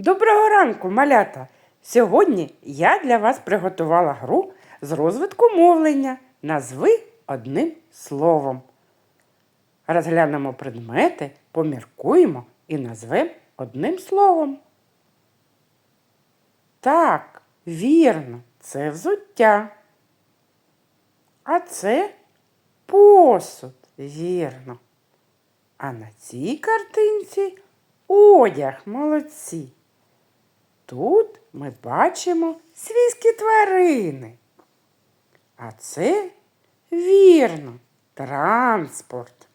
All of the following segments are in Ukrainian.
Доброго ранку, малята! Сьогодні я для вас приготувала гру з розвитку мовлення. Назви одним словом. Розглянемо предмети, поміркуємо і назвемо одним словом. Так, вірно, це взуття. А це посуд, вірно. А на цій картинці одяг, молодці. Тут ми бачимо свійські тварини. А це вірно, транспорт.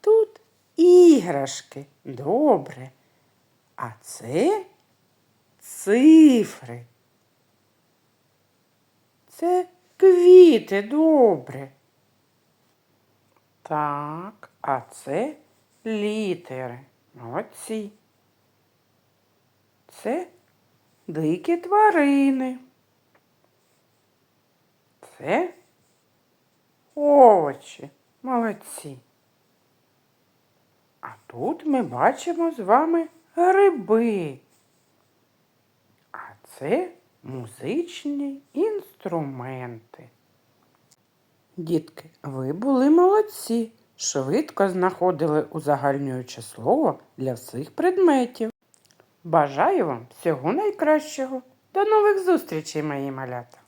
Тут іграшки, добре. А це цифри. Це квіти, добре. Так, а це літери. Молодці. Це дикі тварини. Це овочі. Молодці. А тут ми бачимо з вами гриби. А це музичні інструменти. Дітки, ви були молодці. Швидко знаходили узагальнююче слово для всіх предметів. Бажаю вам всього найкращого. До нових зустрічей, мої малята!